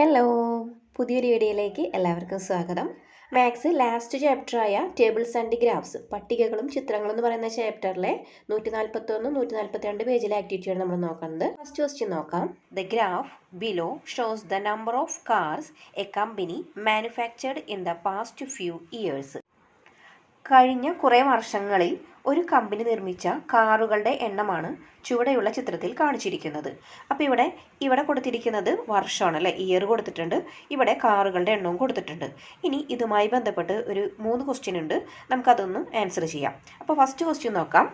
Hello പുതിയൊരു വീഡിയോയിലേക്ക് എല്ലാവർക്കും സ്വാഗതം. മാത്സ് ലാസ്റ്റ് ചാപ്റ്ററായ ടേബിൾസ് ആൻഡ് ഗ്രാഫ്സ് പട്ടികകളും ചിത്രങ്ങളും എന്ന് പറയുന്ന ചാപ്റ്ററിലെ നൂറ്റി നാൽപ്പത്തൊന്ന് നൂറ്റി നാൽപ്പത്തി രണ്ട് പേജിലെ ആക്ടിവിറ്റിയാണ് നമ്മൾ നോക്കുന്നത്. ഫസ്റ്റ് ക്വസ്റ്റ്യൻ നോക്കാം. The graph below shows the number of cars a company manufactured in the past few years കഴിഞ്ഞ കുറേ വർഷങ്ങളിൽ ഒരു കമ്പനി നിർമ്മിച്ച കാറുകളുടെ എണ്ണമാണ് ചുവടെയുള്ള ചിത്രത്തിൽ കാണിച്ചിരിക്കുന്നത്. അപ്പോൾ ഇവിടെ ഇവിടെ കൊടുത്തിരിക്കുന്നത് വർഷമാണ് അല്ലേ? ഇയർ കൊടുത്തിട്ടുണ്ട്. ഇവിടെ കാറുകളുടെ എണ്ണവും കൊടുത്തിട്ടുണ്ട്. ഇനി ഇതുമായി ബന്ധപ്പെട്ട് ഒരു മൂന്ന് ക്വസ്റ്റ്യൻ ഉണ്ട്. നമുക്കതൊന്ന് ആൻസർ ചെയ്യാം. അപ്പോൾ ഫസ്റ്റ് ക്വസ്റ്റ്യൻ നോക്കാം.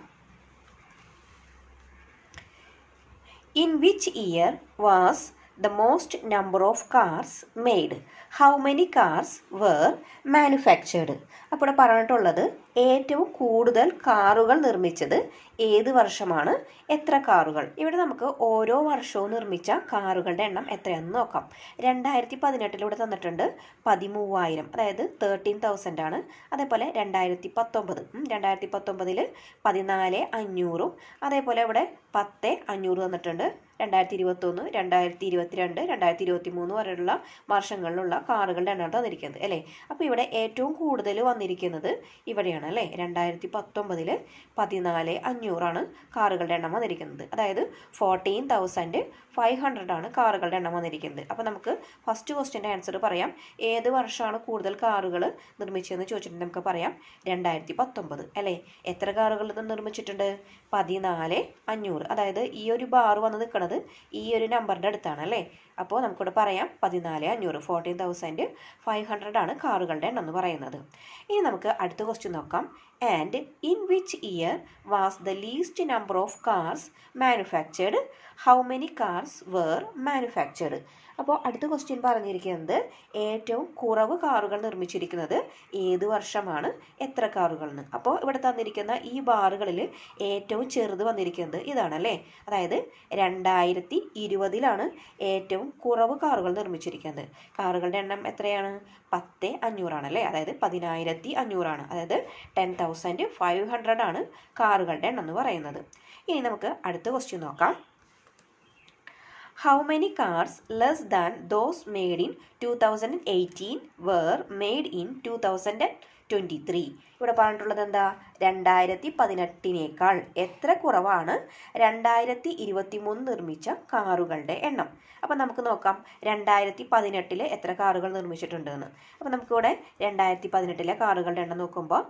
In which year was the most number of cars made how many cars were manufactured അപ്പോൾ ഇവിടെ പറഞ്ഞിട്ടുള്ളത് ഏറ്റവും കൂടുതൽ കാറുകൾ നിർമ്മിച്ചത് ഏത് വർഷമാണ്? എത്ര കാറുകൾ? ഇവിടെ നമുക്ക് ഓരോ വർഷവും നിർമ്മിച്ച കാറുകളുടെ എണ്ണം എത്രയാണെന്ന് നോക്കാം. രണ്ടായിരത്തി പതിനെട്ടിലൂടെ തന്നിട്ടുണ്ട് പതിമൂവായിരം അതായത് തേർട്ടീൻ തൗസൻഡ് ആണ്. അതേപോലെ രണ്ടായിരത്തി പത്തൊമ്പത് രണ്ടായിരത്തി പത്തൊമ്പതിൽ പതിനാല് അഞ്ഞൂറും അതേപോലെ ഇവിടെ പത്ത് അഞ്ഞൂറ് തന്നിട്ടുണ്ട്. രണ്ടായിരത്തി ഇരുപത്തൊന്ന് രണ്ടായിരത്തി ഇരുപത്തിരണ്ട് രണ്ടായിരത്തി ഇരുപത്തി മൂന്ന് വരെയുള്ള വർഷങ്ങളിലുള്ള കാറുകളുടെ എണ്ണം തന്നിരിക്കുന്നത് അല്ലേ? അപ്പോൾ ഇവിടെ ഏറ്റവും കൂടുതൽ വന്നിരിക്കുന്നത് ഇവിടെയാണ് അല്ലേ? രണ്ടായിരത്തി പത്തൊമ്പതിൽ പതിനാല് അഞ്ഞൂറാണ് കാറുകളുടെ എണ്ണം വന്നിരിക്കുന്നത്. അതായത് ഫോർട്ടീൻ തൗസൻഡ് ഫൈവ് ഹൺഡ്രഡ് ആണ് കാറുകളുടെ എണ്ണം വന്നിരിക്കുന്നത്. അപ്പോൾ നമുക്ക് ഫസ്റ്റ് ക്വസ്റ്റിന്റെ ആൻസർ പറയാം. ഏത് വർഷമാണ് കൂടുതൽ കാറുകൾ നിർമ്മിച്ചതെന്ന് ചോദിച്ചിട്ടുണ്ട് നമുക്ക് പറയാം. രണ്ടായിരത്തി പത്തൊമ്പത് അല്ലേ? എത്ര കാറുകൾ നിർമ്മിച്ചിട്ടുണ്ട്? പതിനാല് അഞ്ഞൂറ്. അതായത് ഈ ഒരു ബാർ വന്ന് നിൽക്കുന്നത് ഈ ഒരു നമ്പറിന്റെ അടുത്താണ് അല്ലേ? അപ്പോൾ നമുക്കിവിടെ പറയാം പതിനാല് അഞ്ഞൂറ് ഫോർട്ടീൻ തൗസൻഡ് ഫൈവ് ഹൺഡ്രഡ് ആണ് കാറുകളുടെ എണ്ണം എന്ന് പറയുന്നത്. ഇനി നമുക്ക് അടുത്ത ക്വസ്റ്റ്യൻ നോക്കാം. And in which year was the least number of cars manufactured how many cars were manufactured അപ്പോൾ അടുത്ത ക്വസ്റ്റ്യൻ പറഞ്ഞിരിക്കുന്നത് ഏറ്റവും കുറവ് കാറുകൾ നിർമ്മിച്ചിരിക്കുന്നത് ഏത് വർഷമാണ്? എത്ര കാറുകൾ എന്ന് അപ്പോൾ ഇവിടെ തന്നിരിക്കുന്ന ഈ ബാറുകളിൽ ഏറ്റവും ചെറുത് വന്നിരിക്കുന്നത് ഇതാണല്ലേ? അതായത് രണ്ടായിരത്തി ഇരുപതിലാണ് ഏറ്റവും കുറവ് കാറുകൾ നിർമ്മിച്ചിരിക്കുന്നത്. കാറുകളുടെ എണ്ണം എത്രയാണ്? പത്ത് അഞ്ഞൂറാണ് അല്ലേ അതായത് പതിനായിരത്തി അഞ്ഞൂറാണ് അതായത് ടെൻ തൗസൻഡ് ഫൈവ് ഹൺഡ്രഡ് ആണ് കാറുകളുടെ എണ്ണം എന്ന് പറയുന്നത്. ഇനി നമുക്ക് അടുത്ത ക്വസ്റ്റ്യൻ നോക്കാം. How many cars less than those made in 2018 were made in 2000? Twenty three ഇവിടെ പറഞ്ഞിട്ടുള്ളത് എന്താ? രണ്ടായിരത്തി പതിനെട്ടിനേക്കാൾ എത്ര കുറവാണ്? രണ്ടായിരത്തി ഇരുപത്തി മൂന്ന് നിർമ്മിച്ച കാറുകളുടെ എണ്ണം. അപ്പം നമുക്ക് നോക്കാം രണ്ടായിരത്തി പതിനെട്ടിൽ എത്ര കാറുകൾ നിർമ്മിച്ചിട്ടുണ്ടെന്ന്. അപ്പം നമുക്കിവിടെ രണ്ടായിരത്തി പതിനെട്ടിലെ കാറുകളുടെ എണ്ണം നോക്കുമ്പോൾ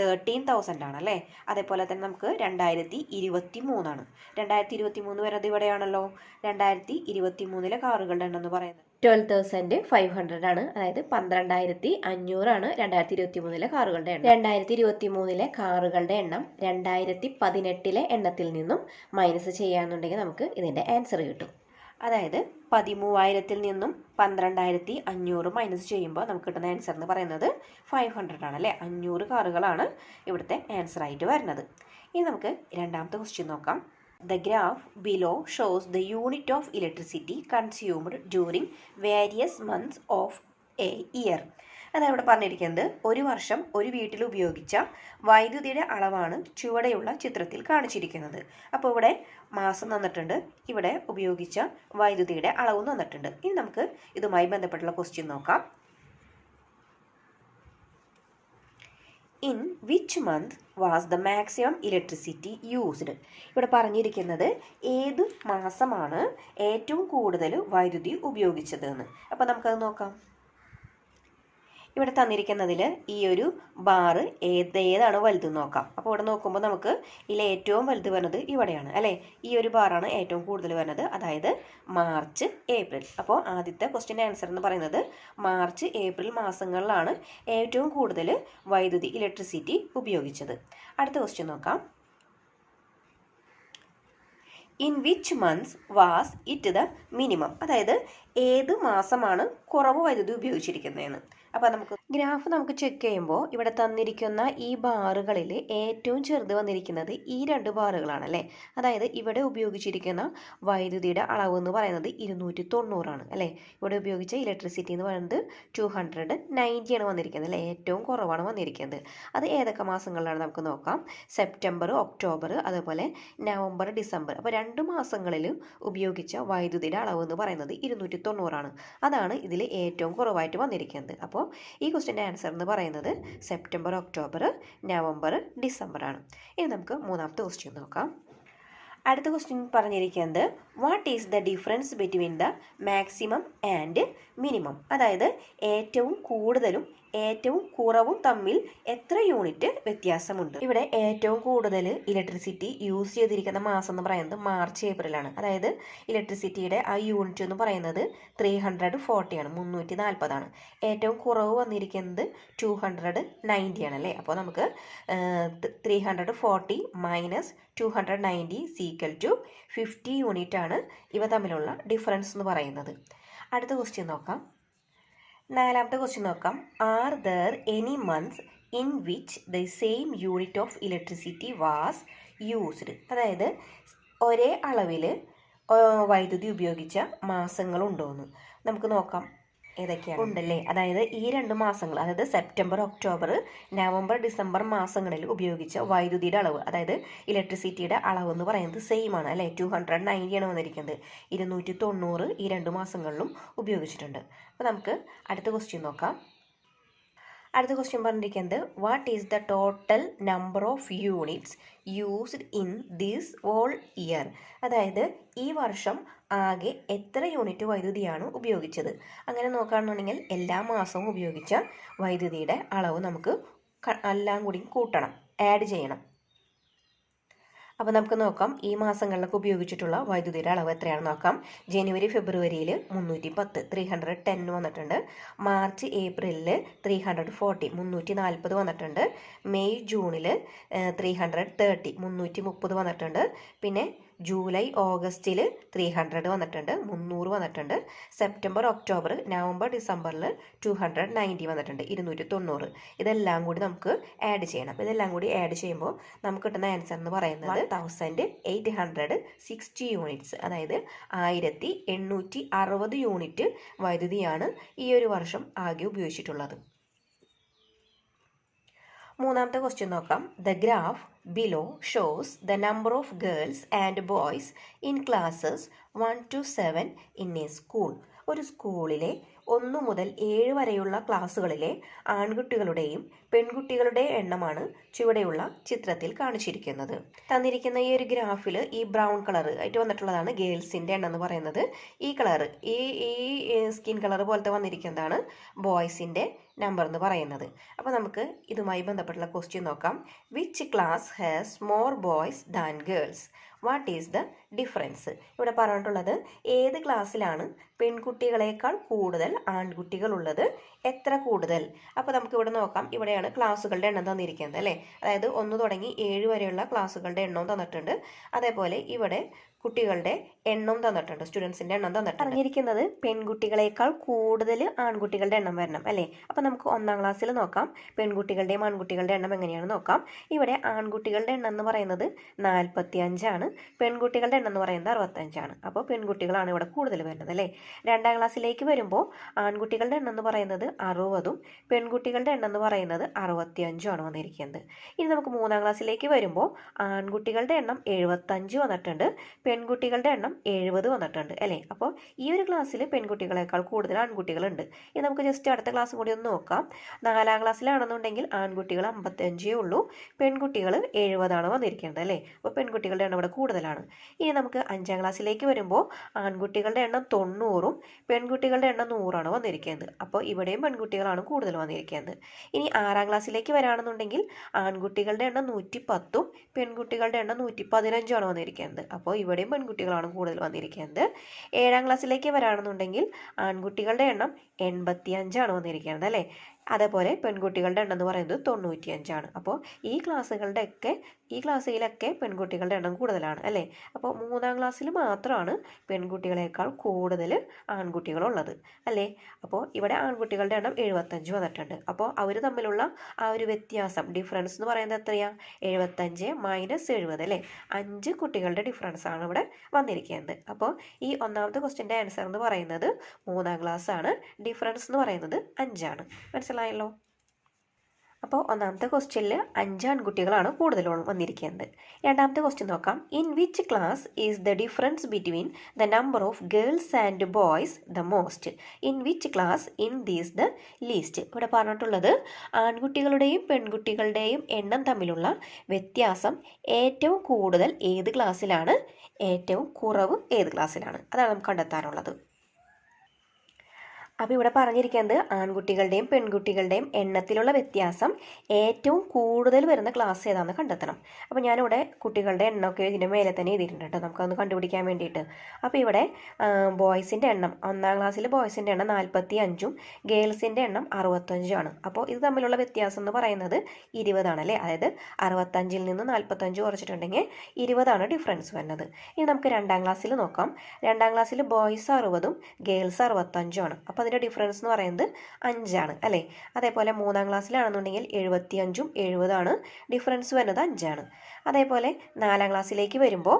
തേർട്ടീൻ തൗസൻഡ് ആണ് അല്ലേ അതേപോലെ തന്നെ നമുക്ക് രണ്ടായിരത്തി ഇരുപത്തി മൂന്നാണ് രണ്ടായിരത്തി ഇരുപത്തി മൂന്ന് വരുന്നത് ഇവിടെയാണല്ലോ. രണ്ടായിരത്തി ഇരുപത്തി മൂന്നിലെ കാറുകളുടെ എണ്ണം എന്ന് പറയുന്നത്. ട്വൽവ് തൗസൻഡ് ഫൈവ് ഹൺഡ്രഡ് ആണ്. അതായത് പന്ത്രണ്ടായിരത്തി അഞ്ഞൂറാണ് രണ്ടായിരത്തി ഇരുപത്തി മൂന്നിലെ കാറുകളുടെ എണ്ണം. രണ്ടായിരത്തി ഇരുപത്തി മൂന്നിലെ കാറുകളുടെ എണ്ണം രണ്ടായിരത്തി പതിനെട്ടിലെ എണ്ണത്തിൽ നിന്നും മൈനസ് ചെയ്യാന്നുണ്ടെങ്കിൽ നമുക്ക് ഇതിന്റെ ആൻസർ കിട്ടും. അതായത് പതിമൂവായിരത്തിൽ നിന്നും പന്ത്രണ്ടായിരത്തി അഞ്ഞൂറ് മൈനസ് ചെയ്യുമ്പോൾ നമുക്ക് കിട്ടുന്ന ആൻസർ എന്ന് പറയുന്നത് ഫൈവ് ഹൺഡ്രഡ് ആണ് അല്ലേ? അഞ്ഞൂറ് കാറുകളാണ് ഇവിടുത്തെ ആൻസർ ആയിട്ട് വരുന്നത്. ഇനി നമുക്ക് രണ്ടാമത്തെ ക്വസ്റ്റ്യൻ നോക്കാം. The graph below shows the unit of electricity consumed during various months of a year. അതാണ് ഇവിടെ പറഞ്ഞിരിക്കുന്നത് ഒരു വർഷം ഒരു വീട്ടിൽ ഉപയോഗിച്ച വൈദ്യുതിയുടെ അളവാണ് ചുവടെയുള്ള ചിത്രത്തിൽ കാണിച്ചിരിക്കുന്നത്. അപ്പോൾ ഇവിടെ മാസം തന്നിട്ടുണ്ട് ഇവിടെ ഉപയോഗിച്ച വൈദ്യുതിയുടെ അളവും തന്നിട്ടുണ്ട്. ഇനി നമുക്ക് ഇതുമായി ബന്ധപ്പെട്ടുള്ള ക്വസ്റ്റ്യൻ നോക്കാം. In which month was the maximum electricity used. ഇവിടെ പറഞ്ഞിരിക്കുന്നത് ഏത് മാസമാണ് ഏറ്റവും കൂടുതൽ വൈദ്യുതി ഉപയോഗിച്ചത് എന്ന് അപ്പോൾ നമുക്കത് നോക്കാം. ഇവിടെ തന്നിരിക്കുന്നതിൽ ഈ ഒരു ബാറ് ഏത് ഏതാണ് വലുതെന്ന് നോക്കാം. അപ്പോൾ ഇവിടെ നോക്കുമ്പോൾ നമുക്ക് ഇതിൽ ഏറ്റവും വലുത് വരുന്നത് ഇവിടെയാണ് അല്ലേ? ഈ ഒരു ബാറാണ് ഏറ്റവും കൂടുതൽ വരുന്നത് അതായത് മാർച്ച് ഏപ്രിൽ. അപ്പോൾ ആദ്യത്തെ ക്വസ്റ്റ്യൻ ആൻസർ എന്ന് പറയുന്നത് മാർച്ച് ഏപ്രിൽ മാസങ്ങളിലാണ് ഏറ്റവും കൂടുതൽ വൈദ്യുതി ഇലക്ട്രിസിറ്റി ഉപയോഗിച്ചത്. അടുത്ത ക്വസ്റ്റ്യൻ നോക്കാം. In which months was it the minimum അതായത് ഏത് മാസമാണ് കുറവ് വൈദ്യുതി ഉപയോഗിച്ചിരിക്കുന്നതെന്ന്. അപ്പോൾ നമുക്ക് ഗ്രാഫ് നമുക്ക് ചെക്ക് ചെയ്യുമ്പോൾ ഇവിടെ തന്നിരിക്കുന്ന ഈ ബാറുകളിൽ ഏറ്റവും ചെറുത് വന്നിരിക്കുന്നത് ഈ രണ്ട് ബാറുകളാണല്ലേ? അതായത് ഇവിടെ ഉപയോഗിച്ചിരിക്കുന്ന വൈദ്യുതിയുടെ അളവ് എന്ന് പറയുന്നത് ഇരുന്നൂറ്റി തൊണ്ണൂറാണ് അല്ലേ? ഇവിടെ ഉപയോഗിച്ച ഇലക്ട്രിസിറ്റി എന്ന് പറയുന്നത് ടു ഹൺഡ്രഡ് നയന്റിയാണ് വന്നിരിക്കുന്നത് അല്ലേ? ഏറ്റവും കുറവാണ് വന്നിരിക്കുന്നത്. അത് ഏതൊക്കെ മാസങ്ങളിലാണ് നമുക്ക് നോക്കാം? സെപ്റ്റംബർ ഒക്ടോബർ അതുപോലെ നവംബർ ഡിസംബർ അപ്പോൾ രണ്ട് മാസങ്ങളിൽ ഉപയോഗിച്ച വൈദ്യുതിയുടെ അളവ് എന്ന് പറയുന്നത് ഇരുന്നൂറ്റി തൊണ്ണൂറാണ് അതാണ് ഇതിൽ ഏറ്റവും കുറവായിട്ട് വന്നിരിക്കുന്നത്. അപ്പോൾ ഈ ക്വസ്റ്റിന്റെ ആൻസർ എന്ന് പറയുന്നത് സെപ്റ്റംബർ ഒക്ടോബർ നവംബർ ഡിസംബർ ആണ്. ഇനി നമുക്ക് മൂന്നാമത്തെ ക്വസ്റ്റ്യൻ നോക്കാം. അടുത്ത ക്വസ്റ്റ്യൻ പറഞ്ഞിരിക്കുന്നത് what is the difference between the maximum and minimum അതായത് ഏറ്റവും കൂടുതലും ഏറ്റവും കുറവും തമ്മിൽ എത്ര യൂണിറ്റ് വ്യത്യാസമുണ്ട്? ഇവിടെ ഏറ്റവും കൂടുതൽ ഇലക്ട്രിസിറ്റി യൂസ് ചെയ്തിരിക്കുന്ന മാസം എന്ന് പറയുന്നത് മാർച്ച് ഏപ്രിലാണ് അതായത് ഇലക്ട്രിസിറ്റിയുടെ ആ യൂണിറ്റ് എന്ന് പറയുന്നത് ത്രീ ഹൺഡ്രഡ് ഫോർട്ടിയാണ് മുന്നൂറ്റി നാൽപ്പതാണ് ഏറ്റവും കുറവ് വന്നിരിക്കുന്നത് ടു ഹൺഡ്രഡ് നയന്റി ആണ് അല്ലേ? അപ്പോൾ നമുക്ക് three hundred forty minus two hundred ninety is equal to fifty unit ആണ് ഇവ തമ്മിലുള്ള ഡിഫറൻസ് എന്ന് പറയുന്നത്. അടുത്ത ക്വസ്റ്റ്യൻ നോക്കാം. നാലാമത്തെ ക്വസ്റ്റ്യൻ നോക്കാം. Are there any months in which the same unit of electricity was used അതായത് ഒരേ അളവിൽ വൈദ്യുതി ഉപയോഗിച്ച മാസങ്ങളുണ്ടോയെന്ന് നമുക്ക് നോക്കാം. ഏതൊക്കെയാണ്? ഉണ്ടല്ലേ? അതായത് ഈ രണ്ട് മാസങ്ങൾ അതായത് സെപ്റ്റംബർ ഒക്ടോബർ നവംബർ ഡിസംബർ മാസങ്ങളിൽ ഉപയോഗിച്ച വൈദ്യുതിയുടെ അളവ് അതായത് ഇലക്ട്രിസിറ്റിയുടെ അളവ് എന്ന് പറയുന്നത് സെയിം ആണ് അല്ലേ? ടു ഹൺഡ്രഡ് നയന്റി ആണ് വന്നിരിക്കുന്നത്. ഇരുന്നൂറ്റി തൊണ്ണൂറ് ഈ രണ്ട് മാസങ്ങളിലും ഉപയോഗിച്ചിട്ടുണ്ട്. അപ്പോൾ നമുക്ക് അടുത്ത ക്വസ്റ്റ്യൻ നോക്കാം. അടുത്ത ക്വസ്റ്റ്യൻ പറഞ്ഞിരിക്കുന്നത് what is the total number of units used in this all year അതായത് ഈ വർഷം ആകെ എത്ര യൂണിറ്റ് വൈദ്യുതിയാണ് ഉപയോഗിച്ചത്? അങ്ങനെ നോക്കുകയാണെന്നുണ്ടെങ്കിൽ എല്ലാ മാസവും ഉപയോഗിച്ച വൈദ്യുതിയുടെ അളവ് നമുക്ക് എല്ലാം കൂടി കൂട്ടണം ആഡ് ചെയ്യണം. അപ്പോൾ നമുക്ക് നോക്കാം. ഈ മാസങ്ങളിലൊക്കെ ഉപയോഗിച്ചിട്ടുള്ള വൈദ്യുതിയുടെ അളവ് എത്രയാണെന്ന് നോക്കാം. ജനുവരി ഫെബ്രുവരിയിൽ മുന്നൂറ്റി പത്ത് ത്രീ ഹൺഡ്രഡ് ടെൻ വന്നിട്ടുണ്ട്. മാർച്ച് ഏപ്രിലിൽ ത്രീ ഹൺഡ്രഡ് ഫോർട്ടി മുന്നൂറ്റി നാൽപ്പത് വന്നിട്ടുണ്ട്. മെയ് ജൂണിൽ ത്രീ ഹൺഡ്രഡ് തേർട്ടി മുന്നൂറ്റി മുപ്പത് വന്നിട്ടുണ്ട്. പിന്നെ ജൂലൈ ഓഗസ്റ്റിൽ ത്രീ ഹൺഡ്രഡ് വന്നിട്ടുണ്ട് മുന്നൂറ് വന്നിട്ടുണ്ട്. സെപ്റ്റംബർ ഒക്ടോബർ നവംബർ ഡിസംബറിൽ ടു ഹൺഡ്രഡ് നയന്റി വന്നിട്ടുണ്ട് ഇരുന്നൂറ്റി തൊണ്ണൂറ് ഇതെല്ലാം കൂടി നമുക്ക് ആഡ് ചെയ്യണം. ഇതെല്ലാം കൂടി ആഡ് ചെയ്യുമ്പോൾ നമുക്ക് കിട്ടുന്ന ആൻസർ എന്ന് പറയുന്നത് thousand eight hundred sixty units അതായത് ആയിരത്തി എണ്ണൂറ്റി അറുപത് യൂണിറ്റ് വൈദ്യുതിയാണ് ഈ ഒരു വർഷം ആകെ ഉപയോഗിച്ചിട്ടുള്ളത്. മൂന്നാമത്തെ ക്വസ്റ്റ്യൻ നോക്കാം. The graph below shows the number of girls and boys in classes one two seven in a school ഒരു സ്കൂളിലെ ഒന്ന് മുതൽ ഏഴ് വരെയുള്ള ക്ലാസ്സുകളിലെ ആൺകുട്ടികളുടെയും പെൺകുട്ടികളുടെ എണ്ണമാണ് ചുവടെയുള്ള ചിത്രത്തിൽ കാണിച്ചിരിക്കുന്നത്. തന്നിരിക്കുന്ന ഈ ഒരു ഗ്രാഫിൽ ഈ ബ്രൗൺ കളർ ആയിട്ട് വന്നിട്ടുള്ളതാണ് ഗേൾസിന്റെ എണ്ണം എന്ന് പറയുന്നത്. ഈ കളർ ഈ ഈ സ്കിൻ കളർ പോലത്തെ വന്നിരിക്കുന്നതാണ് ബോയ്സിന്റെ നമ്പർ എന്ന് പറയുന്നത്. അപ്പോൾ നമുക്ക് ഇതുമായി ബന്ധപ്പെട്ടുള്ള ക്വസ്റ്റ്യൻ നോക്കാം. Which class has more boys than girls what is the difference ഇവിടെ പറഞ്ഞിട്ടുള്ളത് ഏത് ക്ലാസ്സിലാണ് പെൺകുട്ടികളെക്കാൾ കൂടുതൽ ആൺകുട്ടികൾ ഉള്ളത് എത്ര കൂടുതൽ? അപ്പോൾ നമുക്ക് ഇവിടെ നോക്കാം. ഇവിടെയാണ് ക്ലാസ്സുകളുടെ എണ്ണം തന്നിരിക്കുന്നത് അല്ലേ? അതായത് ഒന്ന് തുടങ്ങി ഏഴ് വരെയുള്ള ക്ലാസ്സുകളുടെ എണ്ണവും തന്നിട്ടുണ്ട്. അതേപോലെ ഇവിടെ കുട്ടികളുടെ എണ്ണം തന്നിട്ടുണ്ട്. സ്റ്റുഡൻസിന്റെ എണ്ണം തന്നിട്ടുണ്ട്. പറഞ്ഞിരിക്കുന്നത് പെൺകുട്ടികളെക്കാൾ കൂടുതൽ ആൺകുട്ടികളുടെ എണ്ണം വരണം അല്ലേ? അപ്പോൾ നമുക്ക് ഒന്നാം ക്ലാസ്സിൽ നോക്കാം. പെൺകുട്ടികളുടെയും ആൺകുട്ടികളുടെ എണ്ണം എങ്ങനെയാണ് നോക്കാം. ഇവിടെ ആൺകുട്ടികളുടെ എണ്ണം എന്ന് പറയുന്നത് നാൽപ്പത്തി അഞ്ചാണ് പെൺകുട്ടികളുടെ എണ്ണം എന്ന് പറയുന്നത് അറുപത്തഞ്ചാണ്. അപ്പോൾ പെൺകുട്ടികളാണ് ഇവിടെ കൂടുതൽ വരുന്നത് അല്ലേ? രണ്ടാം ക്ലാസ്സിലേക്ക് വരുമ്പോൾ ആൺകുട്ടികളുടെ എണ്ണം എന്ന് പറയുന്നത് അറുപതും പെൺകുട്ടികളുടെ എണ്ണം എന്ന് പറയുന്നത് അറുപത്തിയഞ്ചുമാണ് വന്നിരിക്കുന്നത്. ഇനി നമുക്ക് മൂന്നാം ക്ലാസ്സിലേക്ക് വരുമ്പോൾ ആൺകുട്ടികളുടെ എണ്ണം എഴുപത്തഞ്ച് വന്നിട്ടുണ്ട് പെൺകുട്ടികളുടെ എണ്ണം എഴുപത് വന്നിട്ടുണ്ട് അല്ലേ? അപ്പോൾ ഈ ഒരു ക്ലാസ്സിൽ പെൺകുട്ടികളെക്കാൾ കൂടുതൽ ആൺകുട്ടികളുണ്ട്. ഇനി നമുക്ക് ജസ്റ്റ് അടുത്ത ക്ലാസ് കൂടി ഒന്ന് നോക്കാം. നാലാം ക്ലാസ്സിലാണെന്നുണ്ടെങ്കിൽ ആൺകുട്ടികൾ അമ്പത്തഞ്ചേ ഉള്ളൂ പെൺകുട്ടികൾ എഴുപതാണ് വന്നിരിക്കുന്നത് അല്ലേ? അപ്പോൾ പെൺകുട്ടികളുടെ എണ്ണം ഇവിടെ കൂടുതലാണ്. ഇനി നമുക്ക് അഞ്ചാം ക്ലാസ്സിലേക്ക് വരുമ്പോൾ ആൺകുട്ടികളുടെ എണ്ണം തൊണ്ണൂറും പെൺകുട്ടികളുടെ എണ്ണം നൂറാണ് വന്നിരിക്കുന്നത്. അപ്പോൾ ഇവിടെയും പെൺകുട്ടികളാണ് കൂടുതൽ വന്നിരിക്കുന്നത്. ഇനി ആറാം ക്ലാസ്സിലേക്ക് വരാണെന്നുണ്ടെങ്കിൽ ആൺകുട്ടികളുടെ എണ്ണം നൂറ്റി പത്തും പെൺകുട്ടികളുടെ എണ്ണം നൂറ്റി പതിനഞ്ചുമാണ് വന്നിരിക്കുന്നത്. അപ്പോൾ ഇവിടെയും പെൺകുട്ടികളാണ് കൂടുതൽ വന്നിരിക്കുന്നത്. ഏഴാം ക്ലാസ്സിലേക്ക് വരാണെന്നുണ്ടെങ്കിൽ ആൺകുട്ടികളുടെ എണ്ണം എൺപത്തി അഞ്ചാണ് വന്നിരിക്കുന്നത് അല്ലേ? അതേപോലെ പെൺകുട്ടികളുടെ എണ്ണം എന്ന് പറയുന്നത് തൊണ്ണൂറ്റിയഞ്ചാണ്. അപ്പോൾ ഈ ക്ലാസ്സുകളുടെ ഒക്കെ ഈ ക്ലാസ്സിലൊക്കെ പെൺകുട്ടികളുടെ എണ്ണം കൂടുതലാണ് അല്ലേ? അപ്പോൾ മൂന്നാം ക്ലാസ്സിൽ മാത്രമാണ് പെൺകുട്ടികളെക്കാൾ കൂടുതൽ ആൺകുട്ടികളുള്ളത് അല്ലേ? അപ്പോൾ ഇവിടെ ആൺകുട്ടികളുടെ എണ്ണം എഴുപത്തഞ്ച് വന്നിട്ടുണ്ട്. അപ്പോൾ അവർ തമ്മിലുള്ള ആ ഒരു വ്യത്യാസം ഡിഫറൻസ് എന്ന് പറയുന്നത് എത്രയാണ് എഴുപത്തഞ്ച് മൈനസ് എഴുപത് അല്ലേ? അഞ്ച് കുട്ടികളുടെ ഡിഫറൻസ് ആണ് ഇവിടെ വന്നിരിക്കുന്നത്. അപ്പോൾ ഈ ഒന്നാമത്തെ ക്വസ്റ്റ്യന്റെ ആൻസർ എന്ന് പറയുന്നത് മൂന്നാം ക്ലാസ് ആണ്. ഡിഫറൻസ് എന്ന് പറയുന്നത് അഞ്ചാണ്. മനസ്സിലായല്ലോ? അപ്പോൾ ഒന്നാമത്തെ ക്വസ്റ്റ്യനിൽ അഞ്ച് ആൺകുട്ടികളാണ് കൂടുതലും വന്നിരിക്കുന്നത്. രണ്ടാമത്തെ ക്വസ്റ്റ്യൻ നോക്കാം. In which class is the difference between the number of girls and boys the most in which class in these the least ഇവിടെ പറഞ്ഞിട്ടുള്ളത് ആൺകുട്ടികളുടെയും പെൺകുട്ടികളുടെയും എണ്ണം തമ്മിലുള്ള വ്യത്യാസം ഏറ്റവും കൂടുതൽ ഏത് ക്ലാസ്സിലാണ് ഏറ്റവും കുറവ് ഏത് ക്ലാസ്സിലാണ് അതാണ് നമുക്ക് കണ്ടെത്താനുള്ളത്. അപ്പോൾ ഇവിടെ പറഞ്ഞിരിക്കുന്നത് ആൺകുട്ടികളുടെയും പെൺകുട്ടികളുടെയും എണ്ണത്തിലുള്ള വ്യത്യാസം ഏറ്റവും കൂടുതൽ വരുന്ന ക്ലാസ് ഏതാണെന്ന് കണ്ടെത്തണം. അപ്പോൾ ഞാനിവിടെ കുട്ടികളുടെ എണ്ണമൊക്കെ ഇതിന്റെ മേലെ തന്നെ എഴുതിയിട്ടുണ്ട് കേട്ടോ. നമുക്കതൊന്ന് കണ്ടുപിടിക്കാൻ വേണ്ടിയിട്ട്. അപ്പോൾ ഇവിടെ ബോയ്സിന്റെ എണ്ണം ഒന്നാം ക്ലാസ്സിൽ ബോയ്സിന്റെ എണ്ണം നാൽപ്പത്തി അഞ്ചും ഗേൾസിന്റെ എണ്ണം അറുപത്തഞ്ചുമാണ് അപ്പോൾ ഇത് തമ്മിലുള്ള വ്യത്യാസം എന്ന് പറയുന്നത് ഇരുപതാണ് അല്ലേ? അതായത് അറുപത്തഞ്ചിൽ നിന്ന് നാൽപ്പത്തഞ്ച് കുറച്ചിട്ടുണ്ടെങ്കിൽ ഇരുപതാണ് ഡിഫറൻസ് വരുന്നത്. ഇനി നമുക്ക് രണ്ടാം ക്ലാസ്സിൽ നോക്കാം. രണ്ടാം ക്ലാസ്സിൽ ബോയ്സ് അറുപതും ഗേൾസ് അറുപത്തഞ്ചുമാണ് അപ്പോൾ അതിന്റെ ഡിഫറൻസ് എന്ന് പറയുന്നത് അഞ്ചാണ് അല്ലേ? അതേപോലെ മൂന്നാം ക്ലാസ്സിലാണെന്നുണ്ടെങ്കിൽ എഴുപത്തി അഞ്ചും എഴുപതാണ് ഡിഫറൻസ് വരുന്നത് അഞ്ചാണ്. അതേപോലെ നാലാം ക്ലാസ്സിലേക്ക് വരുമ്പോൾ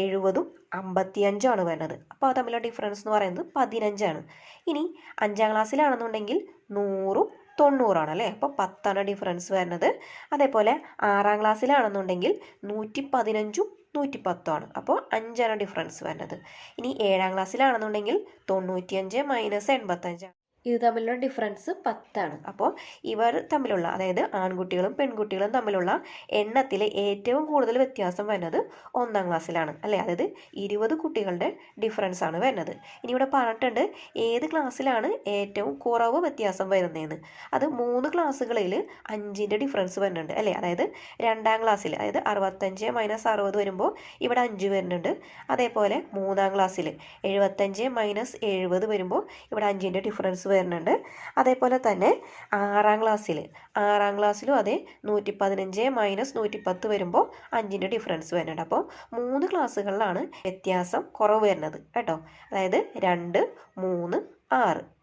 എഴുപതും അമ്പത്തിയഞ്ചുമാണ് വരുന്നത്. അപ്പോൾ തമ്മിലുള്ള ഡിഫറൻസ് എന്ന് പറയുന്നത് പതിനഞ്ചാണ്. ഇനി അഞ്ചാം ക്ലാസ്സിലാണെന്നുണ്ടെങ്കിൽ നൂറും തൊണ്ണൂറാണ് അല്ലേ? അപ്പോൾ പത്താണ് ഡിഫറൻസ് വരുന്നത്. അതേപോലെ ആറാം ക്ലാസ്സിലാണെന്നുണ്ടെങ്കിൽ നൂറ്റി പതിനഞ്ചും നൂറ്റി പത്തുമാണ് അപ്പോൾ അഞ്ചാണ് ഡിഫറൻസ് വരുന്നത്. ഇനി ഏഴാം ക്ലാസ്സിലാണെന്നുണ്ടെങ്കിൽ തൊണ്ണൂറ്റിയഞ്ച് മൈനസ് എൺപത്തഞ്ചാണ്. ഇത് തമ്മിലുള്ള ഡിഫറൻസ് പത്താണ്. അപ്പോൾ ഇവർ തമ്മിലുള്ള അതായത് ആൺകുട്ടികളും പെൺകുട്ടികളും തമ്മിലുള്ള എണ്ണത്തിൽ ഏറ്റവും കൂടുതൽ വ്യത്യാസം വരുന്നത് ഒന്നാം ക്ലാസ്സിലാണ്. അല്ലേ? അതായത് ഇരുപത് കുട്ടികളുടെ ഡിഫറൻസ് ആണ് വരുന്നത്. ഇനി ഇവിടെ പറഞ്ഞിട്ടുണ്ട് ഏത് ക്ലാസ്സിലാണ് ഏറ്റവും കുറവ് വ്യത്യാസം വരുന്നതെന്ന്. അത് മൂന്ന് ക്ലാസ്സുകളിൽ അഞ്ചിന്റെ ഡിഫറൻസ് വരുന്നുണ്ട്. അല്ലേ? അതായത് രണ്ടാം ക്ലാസ്സിൽ അതായത് അറുപത്തഞ്ച് മൈനസ് അറുപത് വരുമ്പോൾ ഇവിടെ അഞ്ച് വരുന്നുണ്ട്. അതേപോലെ മൂന്നാം ക്ലാസ്സിൽ എഴുപത്തഞ്ച് മൈനസ് എഴുപത് വരുമ്പോൾ ഇവിടെ അഞ്ചിന്റെ ഡിഫറൻസ് വരുന്നുണ്ട്. അതേപോലെ തന്നെ ആറാം ക്ലാസ്സിൽ ആറാം ക്ലാസ്സിലും അതെ നൂറ്റി പതിനഞ്ച് മൈനസ് നൂറ്റി പത്ത് വരുമ്പോൾ അഞ്ചിന്റെ ഡിഫറൻസ് വരുന്നുണ്ട്. അപ്പോൾ മൂന്ന് ക്ലാസ്സുകളിലാണ് വ്യത്യാസം കുറവ് വരുന്നത്. കേട്ടോ? അതായത് രണ്ട് മൂന്ന് ആറ്.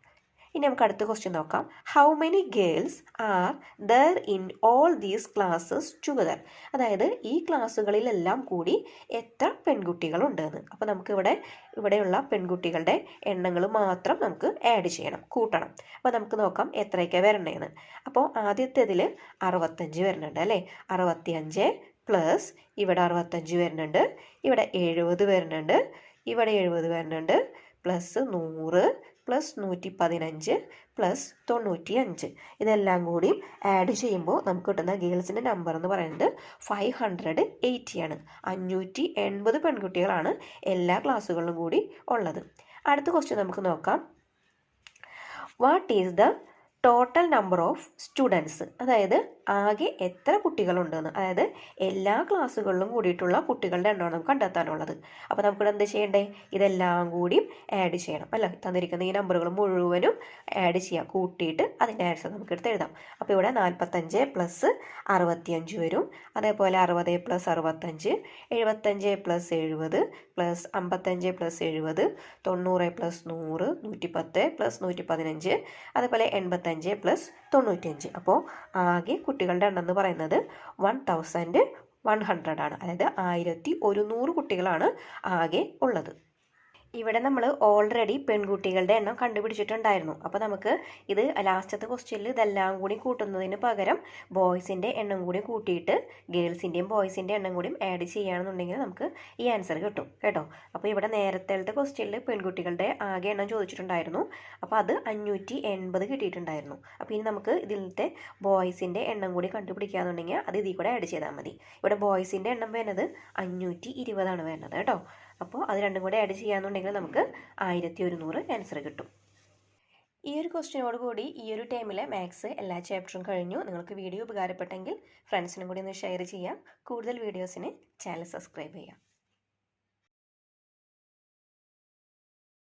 ഇനി നമുക്ക് അടുത്ത ക്വസ്റ്റ്യൻ നോക്കാം. How many girls are there in all these classes together അതായത് ഈ ക്ലാസ്സുകളിലെല്ലാം കൂടി എത്ര പെൺകുട്ടികളുണ്ടെന്ന്. അപ്പോൾ നമുക്കിവിടെ ഇവിടെയുള്ള പെൺകുട്ടികളുടെ എണ്ണങ്ങൾ മാത്രം നമുക്ക് ആഡ് ചെയ്യണം കൂട്ടണം. അപ്പോൾ നമുക്ക് നോക്കാം എത്രയൊക്കെ വരണേന്ന് അപ്പോൾ ആദ്യത്തേതിൽ അറുപത്തഞ്ച് വരുന്നുണ്ട് അല്ലേ? അറുപത്തിയഞ്ച് പ്ലസ് ഇവിടെ അറുപത്തഞ്ച് വരുന്നുണ്ട് ഇവിടെ എഴുപത് വരുന്നുണ്ട് ഇവിടെ എഴുപത് വരുന്നുണ്ട് പ്ലസ് നൂറ് പ്ലസ് നൂറ്റി പതിനഞ്ച് പ്ലസ് തൊണ്ണൂറ്റി അഞ്ച് ഇതെല്ലാം കൂടി ആഡ് ചെയ്യുമ്പോൾ നമുക്ക് കിട്ടുന്ന ഗേൾസിന്റെ നമ്പർ എന്ന് പറയുന്നത് ഫൈവ് ഹൺഡ്രഡ് എയ്റ്റിയാണ് അഞ്ഞൂറ്റി എൺപത് പെൺകുട്ടികളാണ് എല്ലാ ക്ലാസ്സുകളിലും കൂടി ഉള്ളത്. അടുത്ത ക്വസ്റ്റ്യൻ നമുക്ക് നോക്കാം. What is the total number of students അതായത് ആകെ എത്ര കുട്ടികളുണ്ടെന്ന്. അതായത് എല്ലാ ക്ലാസ്സുകളിലും കൂടിയിട്ടുള്ള കുട്ടികളുടെ എണ്ണമാണ് നമുക്ക് കണ്ടെത്താനുള്ളത്. അപ്പോൾ നമുക്ക് എന്ത് ചെയ്യണ്ടേ? ഇതെല്ലാം കൂടി ആഡ് ചെയ്യണം അല്ല? തന്നിരിക്കുന്ന ഈ നമ്പറുകൾ മുഴുവനും ആഡ് ചെയ്യാം കൂട്ടിയിട്ട് അതിന്റെ ആൻസർ നമുക്ക് എടുത്ത് എഴുതാം. അപ്പോൾ ഇവിടെ നാൽപ്പത്തഞ്ച് പ്ലസ് അറുപത്തിയഞ്ച് വരും. അതേപോലെ അറുപത് പ്ലസ് അറുപത്തഞ്ച് എഴുപത്തഞ്ച് പ്ലസ് എഴുപത് പ്ലസ് അമ്പത്തഞ്ച് പ്ലസ് എഴുപത് തൊണ്ണൂറ് പ്ലസ് നൂറ് നൂറ്റിപ്പത്ത് പ്ലസ് നൂറ്റി പതിനഞ്ച് അതേപോലെ എൺപത്തഞ്ച് പ്ലസ് തൊണ്ണൂറ്റഞ്ച് അപ്പോൾ ആകെ കുട്ടികളുടെ എണ്ണം എന്ന് പറയുന്നത് വൺ തൗസൻഡ് വൺ ഹൺഡ്രഡ് ആണ്. അതായത് ആയിരത്തി ഒരുന്നൂറ് കുട്ടികളാണ് ആകെ ഉള്ളത്. ഇവിടെ നമ്മൾ ഓൾറെഡി പെൺകുട്ടികളുടെ എണ്ണം കണ്ടുപിടിച്ചിട്ടുണ്ടായിരുന്നു. അപ്പോൾ നമുക്ക് ഇത് ലാസ്റ്റത്തെ ക്വസ്റ്റ്യനിൽ ഇതെല്ലാം കൂടി കൂട്ടുന്നതിന് പകരം ബോയ്സിന്റെ എണ്ണം കൂടി കൂട്ടിയിട്ട് ഗേൾസിന്റെയും ബോയ്സിന്റെ എണ്ണം കൂടിയും ആഡ് ചെയ്യുകയാണെന്നുണ്ടെങ്കിൽ നമുക്ക് ഈ ആൻസർ കിട്ടും. കേട്ടോ? അപ്പോൾ ഇവിടെ നേരത്തെ ക്വസ്റ്റ്യനിൽ പെൺകുട്ടികളുടെ ആകെ എണ്ണം ചോദിച്ചിട്ടുണ്ടായിരുന്നു. അപ്പോൾ അത് അഞ്ഞൂറ്റി എൺപത് കിട്ടിയിട്ടുണ്ടായിരുന്നു. അപ്പോൾ ഇനി നമുക്ക് ഇതിലത്തെ ബോയ്സിന്റെ എണ്ണം കൂടി കണ്ടുപിടിക്കുകയാണെന്നുണ്ടെങ്കിൽ അത് ഇതിൽ കൂടെ ആഡ് ചെയ്താൽ മതി. ഇവിടെ ബോയ്സിന്റെ എണ്ണം വരുന്നത് അഞ്ഞൂറ്റി ഇരുപതാണ് വരുന്നത് കേട്ടോ? അപ്പോൾ അത് രണ്ടും കൂടെ ആഡ് ചെയ്യാന്നുണ്ടെങ്കിൽ നമുക്ക് ആയിരത്തി ഒരുന്നൂറ് ആൻസർ കിട്ടും. ഈ ഒരു ക്വസ്റ്റ്യനോട് കൂടി ഈ ഒരു ടൈമിലെ മാത്സ് എല്ലാ ചാപ്റ്ററും കഴിഞ്ഞു. നിങ്ങൾക്ക് വീഡിയോ ഉപകാരപ്പെട്ടെങ്കിൽ ഫ്രണ്ട്സിനും കൂടി ഒന്ന് ഷെയർ ചെയ്യാം. കൂടുതൽ വീഡിയോസിന് ചാനൽ സബ്സ്ക്രൈബ് ചെയ്യാം.